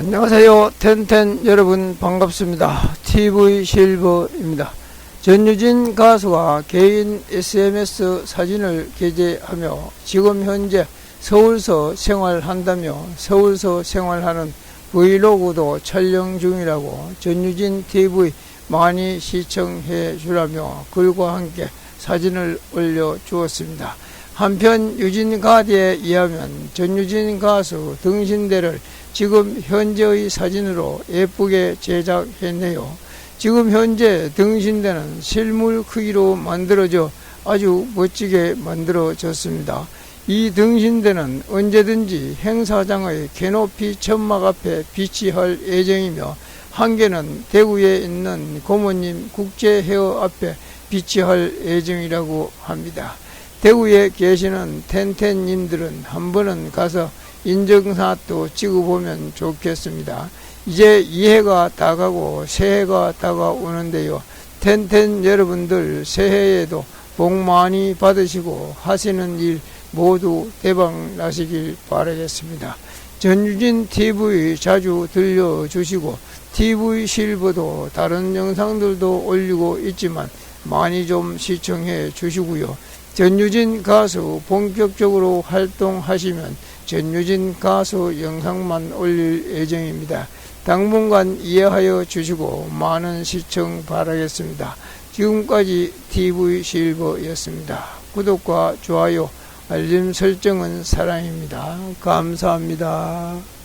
안녕하세요. 텐텐 여러분 반갑습니다. TV 실버입니다. 전유진 가수가 개인 SMS 사진을 게재하며 지금 현재 서울서 생활한다며 서울서 생활하는 브이로그도 촬영 중이라고 전유진 TV 많이 시청해 주라며 글과 함께 사진을 올려 주었습니다. 한편 유진 가디에 의하면 전유진 가수 등신대를 지금 현재의 사진으로 예쁘게 제작했네요. 지금 현재 등신대는 실물 크기로 만들어져 아주 멋지게 만들어졌습니다. 이 등신대는 언제든지 행사장의 캐노피 천막 앞에 비치할 예정이며 한 개는 대구에 있는 고모님 국제 헤어 앞에 비치할 예정이라고 합니다. 대구에 계시는 텐텐님들은 한 번은 가서 인증샷도 찍어보면 좋겠습니다. 이제 이해가 다가고 새해가 다가오는데요. 텐텐 여러분들 새해에도 복 많이 받으시고 하시는 일 모두 대박 나시길 바라겠습니다. 전유진 TV 자주 들려주시고 TV 실버도 다른 영상들도 올리고 있지만 많이 좀 시청해 주시고요. 전유진 가수 본격적으로 활동하시면 전유진 가수 영상만 올릴 예정입니다. 당분간 이해하여 주시고 많은 시청 바라겠습니다. 지금까지 TV 실버였습니다. 구독과 좋아요, 알림 설정은 사랑입니다. 감사합니다.